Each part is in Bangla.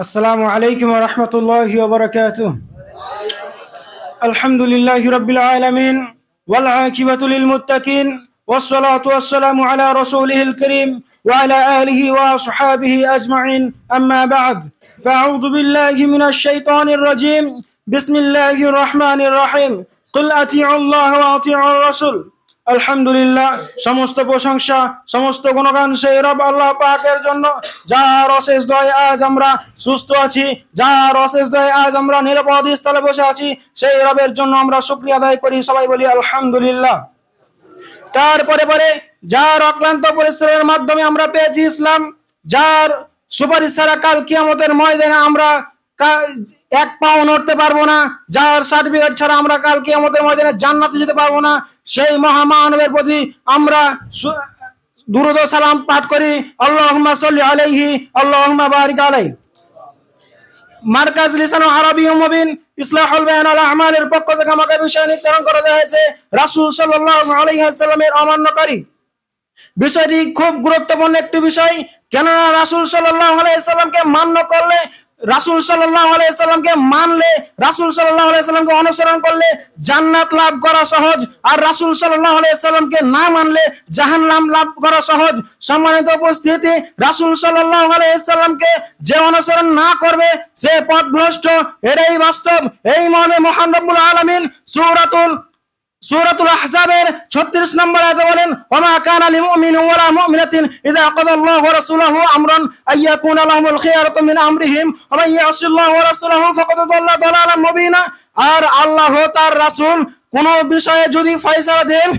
السلام عليكم ورحمة الله وبركاته. الحمد لله رب العالمين والعاقبة للمتقين والصلاة والسلام على رسوله الكريم وعلى آله وأصحابه أجمعين. أما بعد فأعوذ بالله من الشيطان الرجيم. بسم الله الرحمن الرحيم. قل أطيعوا الله وأطيعوا الرسول. আলহামদুলিল্লাহ, সমস্ত প্রশংসা, সমস্ত গুণগান সেই রব আল্লাহ পাকের জন্য। যার অশেষ দয় আজ আমরা সুস্থ আছি, যার অশেষ দয় আজ আমরা নিরাপদ স্থলে বসে আছি, সেই রবের জন্য আমরা শুক্রিয়া আদায় করি, সবাই বলি আলহামদুলিল্লাহ। তারপরে পরে যার অক্লান্ত পরিশ্রমের মাধ্যমে আমরা পেয়েছি ইসলাম, যার সুপারিশ ছাড়া কাল কিয়ামতের ময়দানে আমরা এক পাও নড়তে পারব না, যার সার্টিফিকেট ছাড়া আমরা কাল কিয়ামতের ময়দানে জান্নাতে যেতে পারব না সেই মহামানবের প্রতি আমরা দুরুদ সালাম পাঠ করি। আল্লাহুম্মা সাল্লি আলাইহি, আল্লাহুম্মা বারিক আলাইহি। মার্কাজ লিসান আরবি মুবিন, ইসলাহুল বায়ান আল আমালের পক্ষ থেকে আমাকে বিষয় নির্ধারণ করে হয়েছে। রাসূল সাল্লাল্লাহু আলাইহি ওয়াসাল্লামের অমান্যকারী। বিষয়টি খুব গুরুত্বপূর্ণ একটি বিষয়। কেননা রাসূল সাল্লাল্লাহু আলাইহি সাল্লামকে মান্য করলে রাসূল সাল্লামকে মানলে, রাসূল সাল্লামকে অনুসরণ করলে জান্নাত লাভ করা সহজ। আর রাসূল সাল্লামকে না মানলে জাহান্নাম লাভ করা সহজ। সম্মানিত উপস্থিতি, রাসূল সাল্লামকে যে অনুসরণ না করবে, সে পথভ্রষ্ট। এটাই বাস্তব। এই মর্মে মহান রব্বুল আলামিন সূরাতুল সূরাতুল আহজাবের 36 নম্বর আয়াতে বলেন, ওমা কানা লিমুমিন ওয়ালা মুমিনাতিন ইযা আল্লাহু ওয়া রাসূলুহু আমরান আইয়াকুনা লাহুমুল খিয়ারাতু মিন আমরিহিম ওয়া ইয়াসিল্লাহু ওয়া রাসূলুহু ফাকাদ দাল্লা দালালান মুবিনা। আর আল্লাহ তার রাসূল কোন বিষয়ে যদি ফয়সালা দেন,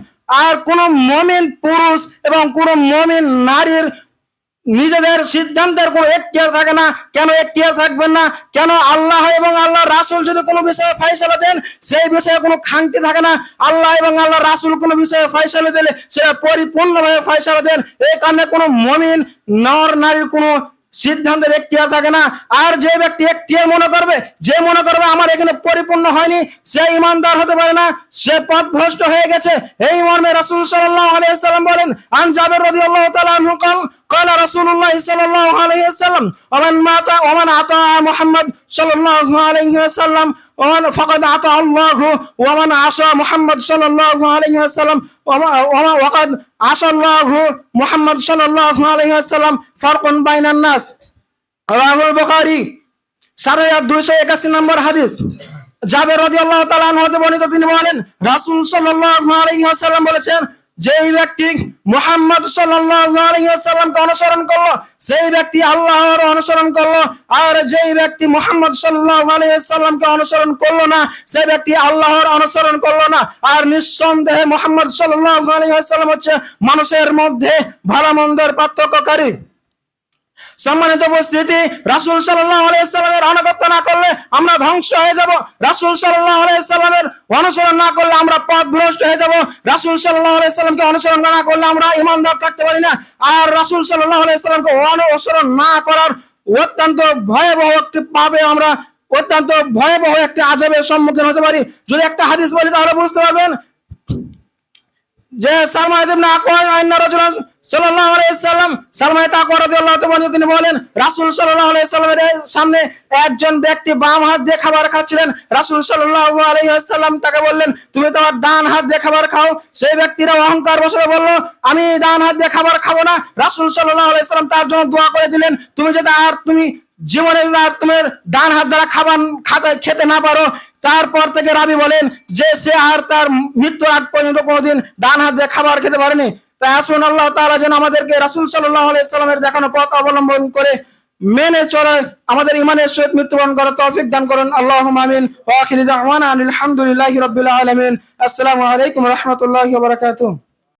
আর কোন মুমিন পুরুষ এবং কোন মুমিন নারীর নিজেদের সিদ্ধান্তের কোনো এখতিয়ার থাকে না। কেন এখতিয়ার থাকবেন না? কেন আল্লাহ এবং আল্লাহ রাসূল যদি কোনো বিষয়ে ফয়সালা দেন সেই বিষয়ে কোনো খামতি থাকে না, আল্লাহ এবং আল্লাহ রাসূল কোনো বিষয়ে ফয়সালা দিলে সেটা পরিপূর্ণভাবে ফয়সালা দেন। এই কারণে কোনো মমিন, নর, নারীর কোনো সিদ্ধান্তের এখতিয়ার থাকে না। আর যে ব্যক্তি এখতিয়ার মনে করবে, যে মনে করবে আমার এখানে পরিপূর্ণ হয়নি, সে ইমানদার হতে পারে না, সে পথ ভ্রষ্ট হয়ে গেছে। এই মর্মে রাসূল সাল্লাল্লাহু আলাইহি সাল্লাম বলেন, আন জাবের রাদিয়াল্লাহু তাআলা আনহু قال قال رسول الله صلى الله عليه وسلم ومن مات ومن أطاع محمد صلى الله عليه وسلم ومن فقد أطاع الله ومن عصى محمد صلى الله عليه وسلم وما- وما- وقد عصى الله محمد صلى الله عليه وسلم فرق بين الناس রাহুল বুখারী সাড়ে দুইশো একাশি নম্বর হাদিস জাবের রাদিয়াল্লাহু তাআলা আনহু হতে বর্ণিত তিনি বলেন রাসূল সাল্লাল্লাহু আলাইহি ওয়াসাল্লাম বলেছেন যেই ব্যক্তি মুহাম্মদ সাল্লাম আলাইহি অনুসরণ করল সেই ব্যক্তি আল্লাহর অনুসরণ করল, আর যেই ব্যক্তি মোহাম্মদ সাল্লাহামকে অনুসরণ করল না সেই ব্যক্তি আল্লাহর অনুসরণ করল না, আর নিঃসন্দেহে মোহাম্মদ সাল্লাম হচ্ছে মানুষের মধ্যে ভালো মন্দের পার্থক্যকারী। সম্মানিত উপস্থিতি, রাসূল সাল্লাল্লাহু আলাইহি সাল্লামের আনুগত্য না করলে আমরা ধ্বংস হয়ে যাব। রাসূল সাল্লাল্লাহু আলাইহি সাল্লামের অনুসরণ না করলে আমরা পথভ্রষ্ট হয়ে যাব। রাসূল সাল্লাল্লাহু আলাইহি সাল্লামকে অনুসরণ না করলে আমরা ঈমানদার থাকতে পারি না। আর রাসূল সাল্লাল্লাহু আলাইহি সাল্লামকে অনুসরণ না করার অত্যন্ত ভয়াবহ একটি পাবে আমরা অত্যন্ত ভয়াবহ একটি আযাবের সম্মুখীন হতে পারি। যদি একটা হাদিস বলি তাহলে বুঝতে পারবেন যে সালমা ইবনে আকওয়া আন্না রাজুলান সাল্লাল্লাহু আলাইহি তিনি বলেন, রাসূল সাল্লামের সামনে একজন ব্যক্তি বাম হাত দিয়ে খাবার খাচ্ছিলেন। রাসূল সাল্লাম তাকে বললেন, তুমি তোমার ডান হাত দিয়ে খাবার খাও। সেই ব্যক্তিরা অহংকার বসে বলল, আমি ডান হাত দিয়ে খাবার খাব না। রাসূল সাল্লাল্লাহু সাল্লাম তার জন্য দোয়া করে দিলেন, তুমি যদি আর তুমি জীবনে আর তোমার ডান হাত দ্বারা খাবার খেতে না পারো। তারপর থেকে রাবি বলেন, যে সে আর তার মৃত্যু আগ পর্যন্ত কোনোদিন ডান হাত দিয়ে খাবার খেতে পারেনি। তাই আসুন আল্লাহ তালা যেন আমাদেরকে রাসুল সাল্লামের দেখানো পথ অবলম্বন করে মেনে চলে, আমাদের ইমানের সহিত মৃত্যুবরণ করার তৌফিক দান করুন। আল্লাহ আমিন। ওয়া আখিরি দাওয়ানা আলহামদুলিল্লাহি রাব্বিল আলামিন। আসসালামু আলাইকুম রাহমাতুল্লাহি বারাকাতুহু।